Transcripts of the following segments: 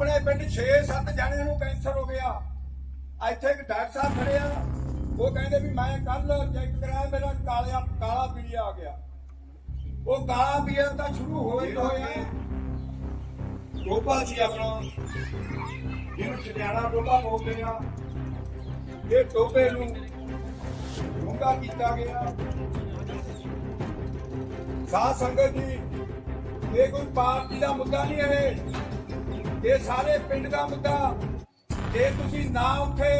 6-7 ਜਣਿਆਂ ਨੂੰ ਕੈਂਸਰ ਹੋ ਗਿਆ। ਇੱਥੇ ਇੱਕ ਡਾਕਟਰ ਸਾਹਿਬ ਖੜੇ ਆ। ਉਹ ਕਹਿੰਦੇ ਵੀ ਮੈਂ ਕੱਲ ਚੈੱਕ ਕਰਾਇਆ, ਮੇਰਾ ਕਾਲਿਆ, ਕਾਲਾ ਪੀਲੀਆ ਆ ਗਿਆ। ਉਹ ਕਾਲਾ ਪੀਲੀਆ ਤਾਂ ਸ਼ੁਰੂ ਹੋਇਆ ਹੀ ਹੋਇਆ। ਟੋਪਾ ਸੀ ਆਪਣਾ। ਜਿਹਨੂੰ ਚੜਿਆਣਾ ਟੋਪਾ ਬੋਲਦੇ ਆ। ਇਹ ਟੋਪੇ ਨੂੰ ਡੂੰਘਾ ਕੀਤਾ ਗਿਆ। ਸਾਧ ਸੰਗਤ ਜੀ, ਇਹ ਕੋਈ ਪਾਰਟੀ ਦਾ ਮੁੱਦਾ ਨਹੀਂ ਇਹ। ਇਹ ਸਾਰੇ ਪਿੰਡ ਦਾ ਮੁੱਦਾ, ਜੇ ਤੁਸੀਂ ਨਾ ਉੱਠੇ,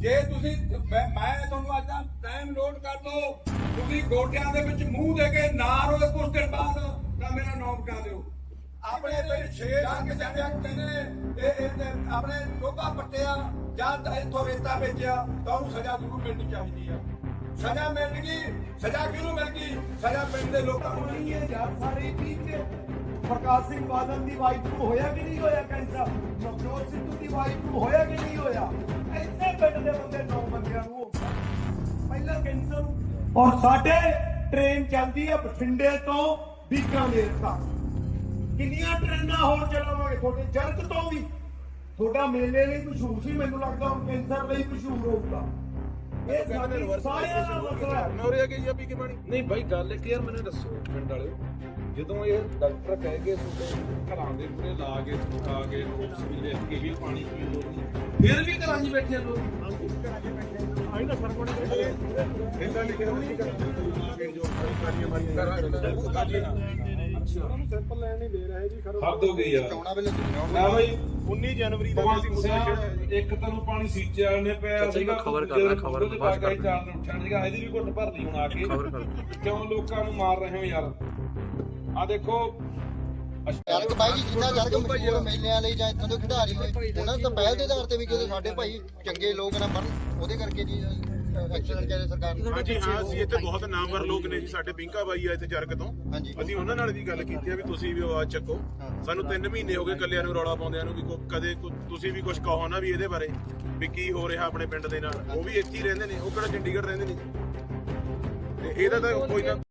ਜੇ ਤੁਸੀਂ, ਮੈਂ ਮੈਂ ਤੁਹਾਨੂੰ ਅੱਜ ਦਾ ਟਾਈਮ ਲੋਡ ਕਰ ਲਓ ਤੁਸੀਂ ਗੋਡਿਆਂ ਦੇ ਵਿੱਚ ਮੂੰਹ ਦੇ ਕੇ ਨਾ ਰੋਏ ਕੁਝ ਦਿਨ ਬਾਅਦ ਤਾਂ ਮੇਰਾ ਨਾਮ ਕਾ ਦਿਓ। ਆਪਣੇ ਪਿੰਡ ਛੇ ਸੰਗ ਜਾਂਦਿਆਂ ਨੂੰ ਕਹਿੰਦੇ ਇਹ ਆਪਣੇ ਟੋਕਾ ਪੱਟਿਆ ਜਾਂ ਇੱਥੋਂ ਰੇਤਾ ਵੇਚਿਆ, ਤਾਂ ਉਹਨੂੰ ਸਜ਼ਾ ਜ਼ਰੂਰ ਮਿਲਣੀ ਚਾਹੀਦੀ ਆ। ਸਜ਼ਾ ਮਿਲ ਗਈ ਸਜ਼ਾ ਕਿਹਨੂੰ ਮਿਲ ਗਈ ਸਜ਼ਾ ਪਿੰਡ ਦੇ ਲੋਕਾਂ ਨੂੰ ਨਹੀਂ ਇਹ ਯਾਰ, ਸਾਰੇ ਠੀਕ ਪ੍ਰਕਾਸ਼ ਸਿੰਘ ਬਾਦਲ ਦੀ ਵਾਈਫ ਨੂੰ ਹੋਇਆ ਕਿ ਨਹੀਂ ਹੋਇਆ ਕੈਂਸਰ ਨਵਜੋਤ ਸਿੱਧੂ ਦੀ ਵਾਈਫ ਨੂੰ ਹੋਇਆ ਕਿ ਨਹੀਂ ਹੋਇਆ? ਇੱਥੇ ਪਿੰਡ ਦੇ ਬੰਦੇ ਨੌ ਬੰਦਿਆਂ ਨੂੰ ਹੋ ਗਿਆ। ਪਹਿਲਾਂ ਕੈਂਸਰ ਔਰ ਸਾਡੇ ਟ੍ਰੇਨ ਚੱਲਦੀ ਹੈ ਬਠਿੰਡੇ ਤੋਂ ਬੀਕਾਨੇਰ ਤੱਕ। ਕਿੰਨੀਆਂ ਟ੍ਰੇਨਾਂ ਹੋਰ ਚਲਾਵਾਂਗੇ? ਤੁਹਾਡੇ ਜਰਗ ਤੋਂ ਵੀ। ਤੁਹਾਡਾ ਮੇਲੇ ਲਈ ਮਸ਼ਹੂਰ ਸੀ ਮੈਨੂੰ ਲੱਗਦਾ ਹੁਣ ਕੈਂਸਰ ਲਈ ਮਸ਼ਹੂਰ ਹੋਊਗਾ। ਇਹ ਸਾਡੀ ਸਾਰਿਆਂ ਦਾ ਮਸਲਾ ਹੈ। ਨੌਰੇ ਆ ਗਈ ਆ ਪੀ ਕੇ ਪਾਣੀ। ਨਹੀਂ ਬਾਈ ਗੱਲ ਇੱਕ ਯਾਰ ਮੈਨੂੰ ਦੱਸੋ ਪਿੰਡ ਵਾਲਿਓ। ਜਦੋਂ ਇਹ ਡਾਕਟਰ ਕਹਿ ਗਏ ਤੁਹਾਡੇ ਘਰਾਂ ਦੇ ਪੂਰੇ ਲਾ ਕੇ ਸੁਕਾ ਕੇ ਲੋਕ ਸਵੇਰੇ ਕੇ ਵੀ ਪਾਣੀ ਪੀ ਲੋ ਫਿਰ ਵੀ ਘਰਾਂ 'ਚ ਬੈਠੇ ਲੋਕ ਇਹਨਾਂ ਲਿਖਿਆ ਹੋਇਆ ਸੀ ਘਰਾਂ ਦੇ ਜੋ ਕਾਰੀਆਂ ਮਾਰੀਆਂ ਸੈਂਪਲ ਲੈਣ ਨਹੀਂ ਦੇ ਰਹੇ। ਜੀ ਖਰੋ ਹੱਦ ਹੋ ਗਈ ਯਾਰ ਚੋਣਾਂ ਵੇਲੇ ਨਾ ਬਾਈ 19 ਜਨਵਰੀ ਦਾ ਬਹੁਤ ਅਸੀਂ ਮੁੱਦਾ ਛੇੜਿਆ ਸਿਆ ਇੱਕ ਤੈਨੂੰ ਪਾਣੀ ਸੀਚੇ ਵਾਲੇ ਨੇ ਪਿਆ ਚਾਚਾ ਜੀ ਕੋਈ ਖਬਰ ਕਰ ਲੈ, ਖਬਰ ਦੇ ਬਾਅਦ ਚ ਬਾਅਦ ਕਰ ਚਾਰ ਨੂੰ ਉੱਠਣ ਸੀਗਾ ਇਹਦੀ ਵੀ ਘੁੱਟ ਭਰ ਲਈ ਹੁਣ ਆ ਕੇ। ਖਬਰ ਕਰ ਕਿਉਂ ਲੋਕਾਂ ਨੂੰ ਮਾਰ ਰਹੇ ਹੋ ਯਾਰ? ਆ ਦੇਖੋ। ਜਰਗ ਬਾਈ ਜੀ ਜਿੰਨਾ ਜਰਗ ਮਸ਼ਹੂਰ ਮੇਲਿਆਂ ਲਈ ਜਾਂ ਇੱਥੋਂ ਦੇ ਖਿਡਾਰੀ ਨੇ ਉਹਨਾਂ ਤਾਂ ਪਹਿਲ ਦੇ ਆਧਾਰ ਤੇ ਵੀ ਕਿਤੇ ਸਾਡੇ ਭਾਈ ਚੰਗੇ ਲੋਕ ਨਾ ਮਰਨ ਉਹਦੇ ਕਰਕੇ ਜੀ ਐਕਸੀਡੈਂਟ ਕਰੇ ਸਰਕਾਰ ਨੇ। ਹਾਂਜੀ ਹਾਂ ਅਸੀਂ ਇੱਥੇ ਬਹੁਤ ਨਾਮਵਰ ਲੋਕ ਨੇ ਜੀ ਸਾਡੇ ਪਿੰਕਾ ਬਾਈ ਆ ਇੱਥੇ ਜਰਗ ਤੋਂ। ਅਸੀਂ ਉਹਨਾਂ ਨਾਲ ਵੀ ਗੱਲ ਕੀਤੀ ਆ ਵੀ ਤੁਸੀਂ ਵੀ ਆਵਾਜ਼ ਚੱਕੋ। ਸਾਨੂੰ 3 ਮਹੀਨੇ ਹੋ ਗਏ ਕੱਲਿਆਂ ਨੂੰ ਰੌਲਾ ਪਾਉਂਦਿਆਂ ਨੂੰ ਵੀ ਕਦੇ ਤੁਸੀਂ ਵੀ ਕੁਝ ਕਹੋ ਨਾ ਵੀ ਇਹਦੇ ਬਾਰੇ ਵੀ ਕੀ ਹੋ ਰਿਹਾ ਆਪਣੇ ਪਿੰਡ ਦੇ ਨਾਲ। ਉਹ ਵੀ ਇੱਥੇ ਹੀ ਰਹਿੰਦੇ ਨੇ ਉਹ ਕਿਹੜਾ ਚੰਡੀਗੜ੍ਹ ਰਹਿੰਦੇ ਨੇ ਤੇ ਇਹਦਾ ਤਾਂ ਕੋਈ ਨਾ